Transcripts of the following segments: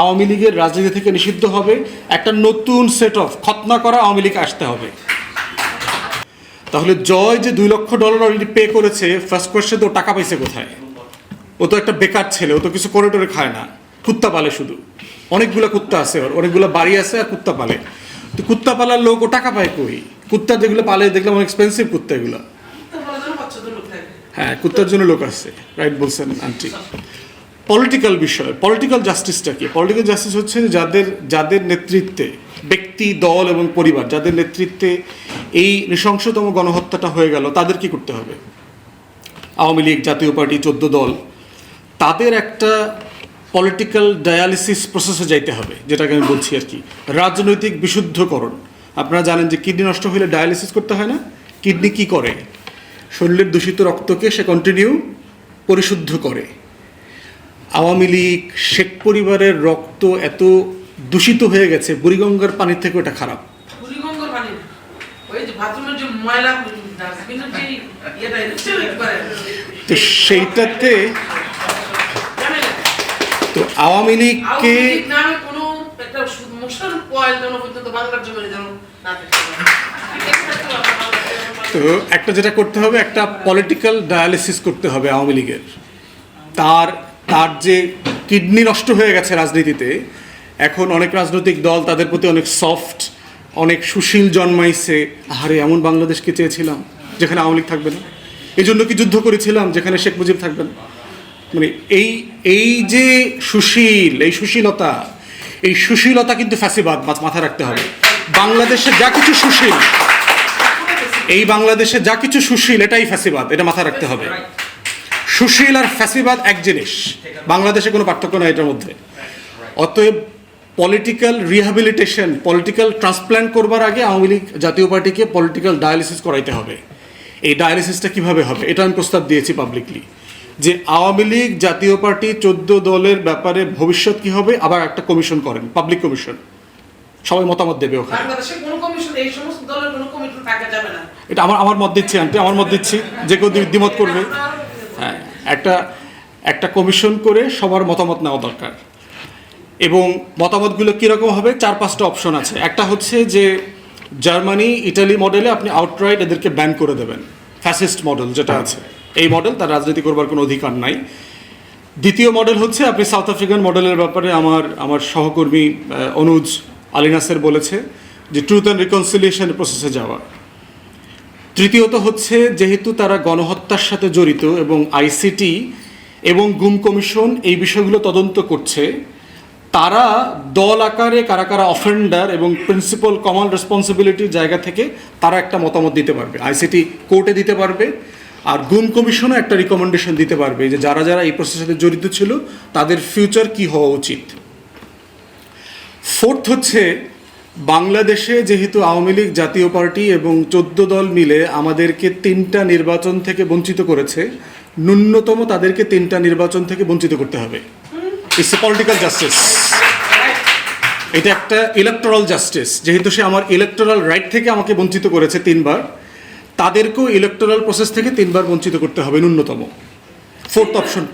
আওয়ামী লীগের রাজনীতি থেকে নিষিদ্ধ হবে। একটা নতুন সেট অফ খতনা করা আওয়ামী লীগ আসতে হবে। তাহলে জয় যে দুই লক্ষ ডলার অলরেডি পে করেছে ফার্স্ট কোয়েশ্চেন তো ও টাকা পাইছে কোথায়? ও তো একটা বেকার ছেলে ও তো কিছু করে টোরে খায় না। কুত্তা পালে শুধু। অনেকগুলো কুত্তা আছে ওর অনেকগুলো বাড়ি আছে আর কুত্তা পালে। তো কুত্তা পালার লোক ও টাকা পায় কই? কুত্তা যেগুলো পালে দেখলাম অনেক এক্সপেন্সিভ কুত্তা এগুলো। হ্যাঁ কুত্তার জন্য লোক আছে রাইট বলছেন আন্টি। পলিটিক্যাল বিষয় পলিটিক্যাল জাস্টিসটা কি? পলিটিক্যাল জাস্টিস হচ্ছে যাদের যাদের নেতৃত্বে ব্যক্তি, দল এবং পরিবার, যাদের নেতৃত্বে এই নৃশংসতম গণহত্যাটা হয়ে গেল, তাদের কি করতে হবে? আওয়ামী লীগ, জাতীয় পার্টি, চোদ্দ দল, তাদের একটা পলিটিক্যাল ডায়ালিসিস প্রসেসে যাইতে হবে, যেটাকে আমি বলছি আর কি। রাজনৈতিক বিশুদ্ধকরণ। আপনারা জানেন যে কিডনি নষ্ট হলে ডায়ালিসিস করতে হয় না? কিডনি কি করে? শরীরের দূষিত রক্তকে সে কন্টিনিউ পরিশুদ্ধ করে। আওয়ামী লীগ শেখ পরিবারের রক্ত এত দূষিত হয়ে গেছে বুড়িগঙ্গার পানির থেকে ওটা খারাপ। তো সেইটাতে তো আওয়ামী লীগকে। তো একটা যেটা করতে হবে একটা পলিটিক্যাল ডায়ালিসিস করতে হবে আওয়ামী লীগের। তার তার যে কিডনি নষ্ট হয়ে গেছে রাজনীতিতে, এখন অনেক রাজনৈতিক দল তাদের প্রতি অনেক সফট অনেক সুশীল জন্মাইছে। আরে এমন বাংলাদেশকে চেয়েছিলাম, যেখানে আওয়ামী লীগ থাকবে না। এই জন্য কি যুদ্ধ করেছিলাম, যেখানে শেখ মুজিব থাকবে না? মানে এই এই যে সুশীল, এই সুশীলতা এই সুশীলতা কিন্তু ফ্যাসিবাদ মাথা- রাখতে হবে। বাংলাদেশে যা কিছু সুশীল, এই বাংলাদেশে যা কিছু সুশীল, এটাই ফ্যাসিবাদ, এটা মাথায় রাখতে হবে। সুশীল আর ফ্যাসিবাদ এক জিনিস। বাংলাদেশে কোনো পার্থক্য নাই এটার মধ্যে। অতএব পলিটিক্যাল রিহ্যাবিলিটেশন পলিটিক্যাল ট্রান্সপ্ল্যান্ট করবার আগে আওয়ামী লীগ জাতীয় পার্টিকে পলিটিক্যাল ডায়ালিসিস করাইতে হবে। এই ডায়ালিসিসটা কীভাবে হবে? এটা আমি প্রস্তাব দিয়েছি পাবলিকলি যে আওয়ামী লীগ জাতীয় পার্টি চোদ্দ দলের ব্যাপারে ভবিষ্যৎ কি হবে? আবার একটা কমিশন করেন পাবলিক কমিশন সবাই মতামত দেবে ওখানে। এটা আমার আমার মত দিচ্ছি আন্টি আমার মত দিচ্ছি। যে কেউ দ্বি- দ্বিমত করবে। হ্যাঁ একটা একটা কমিশন করে সবার মতামত নেওয়া দরকার। এবং মতামতগুলো কীরকম হবে? চার পাঁচটা অপশন আছে। একটা হচ্ছে যে জার্মানি ইটালি মডেলে আপনি আউটরাইট এদেরকে ব্যান করে দেবেন। ফ্যাসিস্ট মডেল যেটা আছে। এই মডেল তার রাজনীতি করবার কোনো অধিকার নাই। দ্বিতীয় মডেল হচ্ছে আপনি সাউথ আফ্রিকান মডেলের ব্যাপারে আমার আমার সহকর্মী অনুজ আলিনাসের বলেছে যে ট্রুথ অ্যান্ড রিকনসিলিয়েশন প্রসেসে যাওয়া। তৃতীয়ত হচ্ছে যেহেতু তারা গণহত্যার সাথে জড়িত এবং আইসিটি এবং গুম কমিশন এই বিষয়গুলো তদন্ত করছে, তারা দল আকারে কারা কারা অফেন্ডার এবং প্রিন্সিপাল কমন রেসপন্সিবিলিটির জায়গা থেকে তারা একটা মতামত দিতে পারবে। আইসিটি কোর্টে দিতে পারবে আর গুম কমিশনও একটা রিকমেন্ডেশন দিতে পারবে যে যারা যারা এই প্রসেসের সাথে জড়িত ছিল, তাদের ফিউচার কি হওয়া উচিত। ফোর্থ হচ্ছে বাংলাদেশে যেহেতু আওয়ামী লীগ জাতীয় পার্টি এবং চোদ্দ দল মিলে আমাদেরকে তিনটা নির্বাচন থেকে বঞ্চিত করেছে, ন্যূনতম তাদেরকে তিনটা নির্বাচন থেকে বঞ্চিত করতে হবে। ইটস এ পলিটিক্যাল জাস্টিস এটা একটা ইলেকটোরাল জাস্টিস যেহেতু সে আমার ইলেকটোরাল রাইট থেকে আমাকে বঞ্চিত করেছে তিনবার, তাদেরকেও ইলেকটোরাল প্রসেস থেকে তিনবার বঞ্চিত করতে হবে ন্যূনতম। ফোর্থ অপশন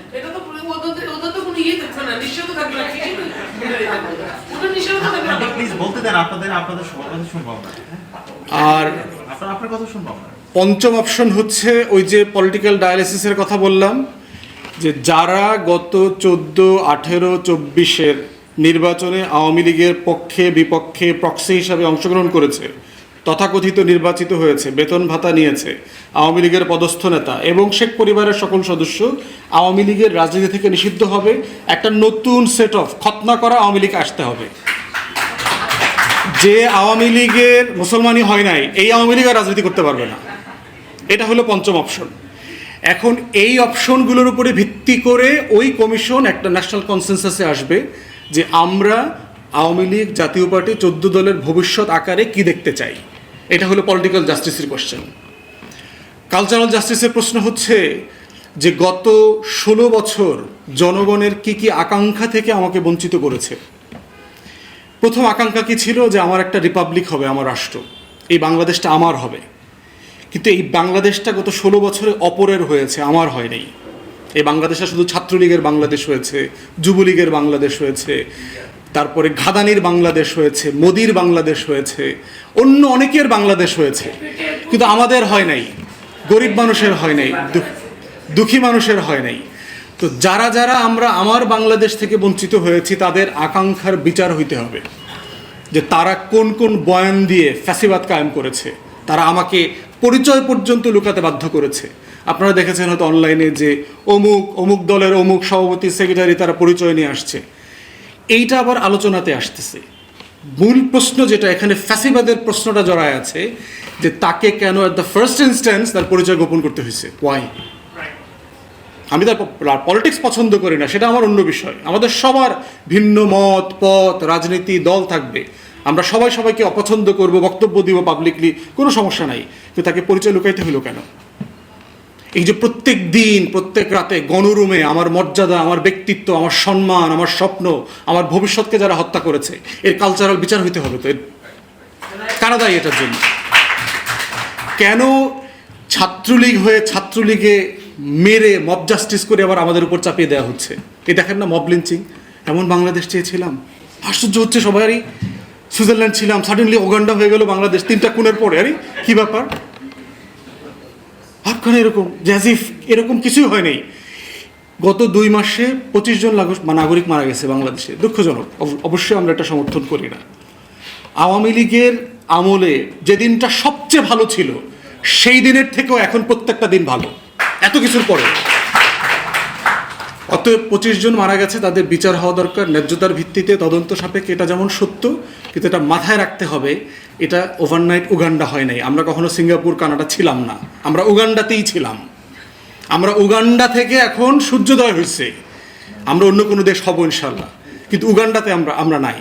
আর শুনব আমরা। পঞ্চম অপশন হচ্ছে ওই যে পলিটিক্যাল ডায়ালিসিসের কথা বললাম যে যারা গত চোদ্দ আঠেরো চব্বিশের নির্বাচনে আওয়ামী লীগের পক্ষে বিপক্ষে প্রক্সি হিসাবে অংশগ্রহণ করেছে তথাকথিত নির্বাচিত হয়েছে, বেতন ভাতা নিয়েছে আওয়ামী লীগের পদস্থ নেতা এবং শেখ পরিবারের সকল সদস্য। আওয়ামী লীগের রাজনীতি থেকে নিষিদ্ধ হবে, একটা নতুন সেট অফ খতনা করা আওয়ামী লীগ আসতে হবে। যে আওয়ামী লীগের মুসলমানই হয় নাই, এই আওয়ামী লীগ রাজনীতি করতে পারবে না। এটা হলো পঞ্চম অপশন এখন এই অপশনগুলোর উপরে ভিত্তি করে ওই কমিশন একটা ন্যাশনাল কনসেনসাসে আসবে যে আমরা আওয়ামী লীগ, জাতীয় পার্টি, চোদ্দ দলের ভবিষ্যৎ আকারে কি দেখতে চাই। এটা হলো পলিটিক্যাল জাস্টিসের কোয়েশ্চেন কালচারাল জাস্টিসের প্রশ্ন হচ্ছে যে গত ষোলো বছর জনগণের কি কি আকাঙ্ক্ষা থেকে আমাকে বঞ্চিত করেছে? প্রথম আকাঙ্ক্ষা কি ছিল? যে আমার একটা রিপাবলিক হবে, আমার রাষ্ট্র। এই বাংলাদেশটা আমার হবে। কিন্তু এই বাংলাদেশটা গত ষোলো বছরে অপরের হয়েছে, আমার হয় নাই এই বাংলাদেশটা শুধু ছাত্রলীগের বাংলাদেশ হয়েছে, যুবলীগের বাংলাদেশ হয়েছে তারপরে ঘাদানির বাংলাদেশ হয়েছে, মোদির বাংলাদেশ হয়েছে, অন্য অনেকের বাংলাদেশ হয়েছে। কিন্তু আমাদের হয় নাই, গরিব মানুষের হয় নাই, দুঃখ- মানুষের হয় নাই। তো যারা যারা আমরা আমার বাংলাদেশ থেকে বঞ্চিত হয়েছি, তাদের আকাঙ্ক্ষার বিচার হইতে হবে যে তারা কোন কোন বয়ান দিয়ে ফ্যাসিবাদ কায়েম করেছে, তারা আমাকে পরিচয় পর্যন্ত লুকাতে বাধ্য করেছে। আপনারা দেখেছেন হয়তো অনলাইনে যে অমুক অমুক দলের অমুক সভাপতি, সেক্রেটারি, তারা পরিচয় নিয়ে আসছে। এইটা আবার আলোচনাতে আসতেছে। মূল প্রশ্ন যেটা এখানে ফ্যাসিবাদের প্রশ্নটা জড়ায় আছে, যে তাকে কেন অ্যাট দ্য ফার্স্ট ইনস্ট্যান্স তার পরিচয় গোপন করতে হয়েছে? ওয়াই আমি তার পলিটিক্স পছন্দ করি না, সেটা আমার অন্য বিষয়। আমাদের সবার ভিন্ন মত, পথ, রাজনীতি, দল থাকবে। আমরা সবাই সবাইকে অপছন্দ করব, বক্তব্য দিব পাবলিকলি কোনো সমস্যা নাই। কিন্তু তাকে পরিচয় লুকাইতে হলো কেন? এই যে প্রত্যেক দিন, প্রত্যেক রাতে গণরুমে আমার মর্যাদা, আমার ব্যক্তিত্ব, আমার সম্মান, আমার স্বপ্ন, আমার ভবিষ্যৎকে যারা হত্যা করেছে, এর কালচারাল বিচার হইতে হবে তো। কারা দায়ী এটার জন্য? কেন ছাত্রলীগ হয়ে ছাত্রলীগে মেরে মব জাস্টিস করে আবার আমাদের উপর চাপিয়ে দেওয়া হচ্ছে? এই দেখেন না মব লিঞ্চিং এমন বাংলাদেশ চেয়েছিলাম। আশ্চর্য হচ্ছে সবারই সুইজারল্যান্ড ছিলাম সাডেনলি ওগান্ডা হয়ে গেল বাংলাদেশ, তিনটা খুনের পরে। আরে কি ব্যাপার? ভাবখানে এরকম জ্যাজিফ এরকম কিছুই হয় নাই। গত দুই মাসে পঁচিশ জন নাগরিক মারা গেছে বাংলাদেশে, দুঃখজনক। অব- অবশ্যই আমরা এটা সমর্থন করি না। আওয়ামী লীগের আমলে যে দিনটা সবচেয়ে ভালো ছিল, সেই দিনের থেকেও এখন প্রত্যেকটা দিন ভালো, এত কিছুর পরে। অতএব পঁচিশ জন মারা গেছে, তাদের বিচার হওয়া দরকার, ন্যায্যতার ভিত্তিতে তদন্ত সাপেক্ষে এটা যেমন সত্য, কিন্তু এটা মাথায় রাখতে হবে এটা ওভারনাইট উগান্ডা হয় নাই। আমরা কখনো সিঙ্গাপুর, কানাডা ছিলাম না। আমরা উগান্ডাতেই ছিলাম। আমরা উগান্ডা থেকে এখন সূর্যোদয় হয়েছে আমরা অন্য কোনো দেশ হব ইনশাল্লাহ কিন্তু উগান্ডাতে আমরা আমরা নাই।